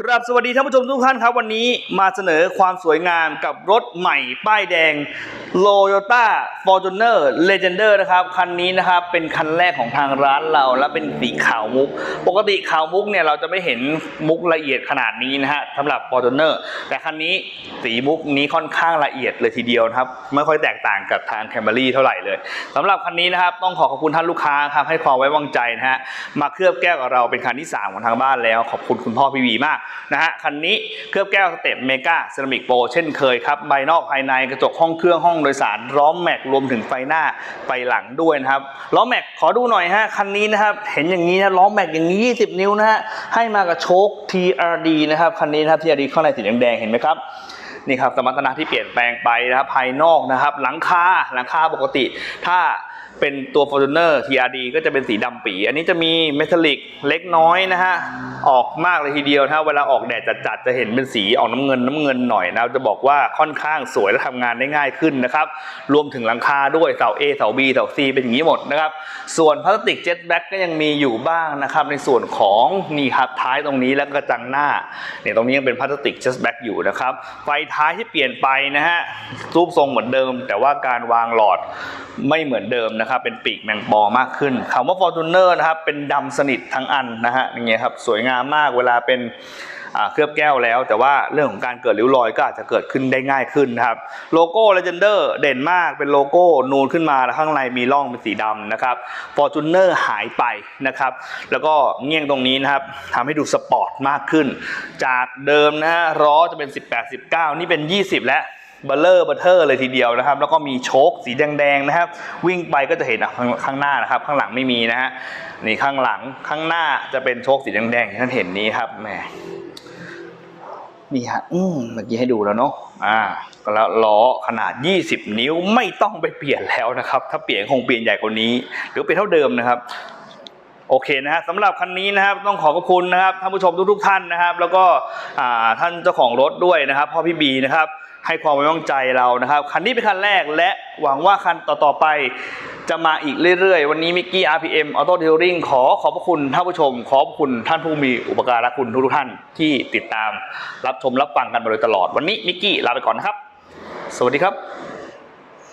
กราบสวัสดีท่านผู้ชมทุกท่านครับ วันนี้มาเสนอความสวยงามกับรถใหม่ป้ายแดง Toyota Fortuner Legender นะครับ คันนี้นะครับ เป็นคันแรกของทางร้านเรา และเป็นสีขาวมุก ปกติขาวมุกเนี่ย เราจะไม่เห็นมุกละเอียดขนาดนี้นะฮะสำหรับ Fortuner แต่คันนี้สีมุกนี้ค่อนข้างละเอียดเลยทีเดียวนะครับ ไม่ค่อยแตกต่างกับทาง Camry เท่าไหร่เลยสำหรับคันนี้นะครับ ต้องขอขอบคุณท่านลูกค้าครับให้ความไว้วางใจนะฮะมาเคลือบแก้วกับเราเป็นคันที่สามของทางบ้านแล้ว ขอบคุณคุณพ่อพี่วีมากนะฮะคันนี้เคลือบแก้วสเต็ปเมกาเซรามิกโปรเช่นเคยครับใบนอกภายในกระจกห้องเครื่องห้องโดยสารล้อมแม็กรวมถึงไฟหน้าไปหลังด้วยนะครับล้อแม็กขอดูหน่อยฮะคันนี้นะครับเห็นอย่างนี้นะล้อแม็กอย่างนี้ 20 นิ้วนะฮะให้มากับโชค TRD นะครับคันนี้นะครับ TRD ข้างในสีแดงเห็นไหมครับนี่ครับสมรรถนะที่เปลี่ยนแปลงไปนะครับภายนอกนะครับ หลังคาหลังคาปกติถ้า เป็นตัว Fortuner TRD ก็จะเป็นสีดำปี อันนี้จะมีเมทัลลิกเล็กน้อยนะฮะ ออกมากเลยทีเดียวนะเวลาออกแดดจัดๆจะเห็นเป็นสีออกน้ำเงินน้ำเงินหน่อยนะจะบอกว่าค่อนข้างสวยและทำงานได้ง่ายขึ้นนะครับ รวมถึงหลังคาด้วยเสา A เสา B เสา C เป็นอย่างนี้หมดนะครับ ส่วนพลาสติกเจ็ตแบ็กก็ยังมีอยู่บ้างนะครับในส่วนของนี่ครับท้ายตรงนี้และกระจังหน้าเนี่ยตรงนี้ยังเป็นพลาสติกเจ็ตแบ็กอยู่นะครับไฟท้ายที่เปลี่ยนไปนะฮะรูปทรงเหมือนเดิม แต่ว่าการวางหลอดไม่เหมือนเดิมนะครับเป็นปีกแมงปอมากขึ้นคำว่า Fortuner นะครับเป็นดำสนิททั้งอันนะฮะอย่างเงี้ยครับสวยงามมากเวลาเป็นเคลือบแก้วแล้ว แต่ว่าเรื่องของการเกิดริ้วรอยก็อาจจะเกิดขึ้นได้ง่ายขึ้นนะครับโลโก้ Legender เด่นมากเป็นโลโก้นูนขึ้นมาแล้วข้างในมีร่องเป็นสีดำนะครับ Fortuner หายไปนะครับแล้วก็เงี้ยงตรงนี้นะครับทำให้ดูสปอร์ตมากขึ้น จากเดิมนะฮะล้อจะเป็น 18 19 นี่เป็น 20 แล้ว เบลเลอร์เบอร์เทอร์เลยทีเดียวนะครับ แล้วก็มีโชคสีแดงๆนะครับ วิ่งไปก็จะเห็นอะข้างข้างหน้านะครับ ข้างหลังไม่มีนะฮะนี่ข้างหลังข้างหน้าจะเป็นโชคสีแดงๆที่ท่านเห็นนี้ครับแหมนี่ฮะอืมเมื่อกี้ให้ดูแล้วเนาะอ่าก็แล้วล้อขนาด 20 นิ้วไม่ต้องไปเปลี่ยนแล้วนะครับ ถ้าเปลี่ยนคงเปลี่ยนใหญ่กว่านี้ หรือเป็นเท่าเดิมนะครับโอเคนะฮะสำหรับคันนี้นะครับต้องขอบพระคุณนะครับท่านผู้ชมทุกๆท่านนะครับ แล้วก็ท่านเจ้าของรถด้วยนะครับพ่อพี่บีนะครับ ให้ความไว้วางใจเรานะครับ คันนี้เป็นคันแรกและหวังว่าคันต่อๆไปจะมาอีกเรื่อยๆ วันนี้มิกกี้ RPM Auto Detailing ขอขอบพระคุณท่านผู้ชม ขอบคุณท่านผู้มีอุปการะคุณทุกท่านที่ติดตามรับชมรับฟังกันมาโดยตลอด วันนี้มิกกี้ลาไปก่อนนะครับ สวัสดีครับ